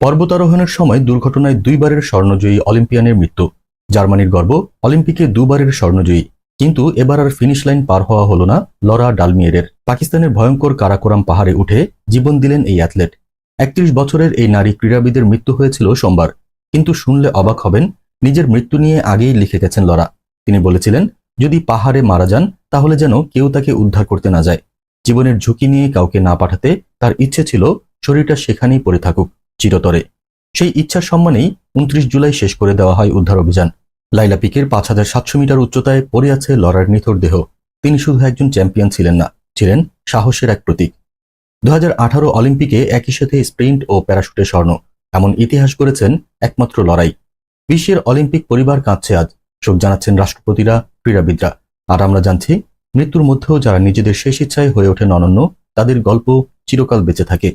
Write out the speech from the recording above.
পর্বতারোহণের সময় দুর্ঘটনায় দুইবারের স্বর্ণজয়ী অলিম্পিয়ানের মৃত্যু। জার্মানির গর্ব, অলিম্পিকে দুবারের স্বর্ণজয়ী। কিন্তু এবার আর ফিনিশ লাইন পার হওয়া হলো না লরা ডালমিয়েরের। পাকিস্তানের ভয়ঙ্কর কারাকোরাম পাহাড়ে উঠে জীবন দিলেন এই অ্যাথলেট। একত্রিশ বছরের এই নারী ক্রীড়াবিদের মৃত্যু হয়েছিল সোমবার। কিন্তু শুনলে অবাক হবেন, নিজের মৃত্যু নিয়ে আগেই লিখে গেছেন লরা। তিনি বলেছিলেন, যদি পাহাড়ে মারা যান, তাহলে যেন কেউ তাকে উদ্ধার করতে না যায়। জীবনের ঝুঁকি নিয়ে কাউকে না পাঠাতে তার ইচ্ছে ছিল, শরীরটা সেখানেই পড়ে থাকুক। চিরতরে। সেই ইচ্ছার সম্মানেই উনত্রিশ জুলাই শেষ করে দেওয়া হয় উদ্ধার অভিযান। লাইলা পিকের পাঁচ হাজার সাতশো মিটার উচ্চতায় পড়ে আছে লরার নিথর দেহ। তিনি শুধু একজন চ্যাম্পিয়ন ছিলেন না, ছিলেন সাহসের এক প্রতীক। দু হাজার আঠারো অলিম্পিকে একই সাথে স্প্রিন্ট ও প্যারাশুটে স্বর্ণ, এমন ইতিহাস করেছেন একমাত্র লড়াই। বিশ্বের অলিম্পিক পরিবার কাঁদছে আজ, শোক জানাচ্ছেন রাষ্ট্রপতিরা, ক্রীড়াবিদরা। আর আমরা জানছি, মৃত্যুর মধ্যেও যারা নিজেদের শেষ ইচ্ছায় হয়ে ওঠেন অনন্য, তাদের গল্প চিরকাল বেঁচে থাকে।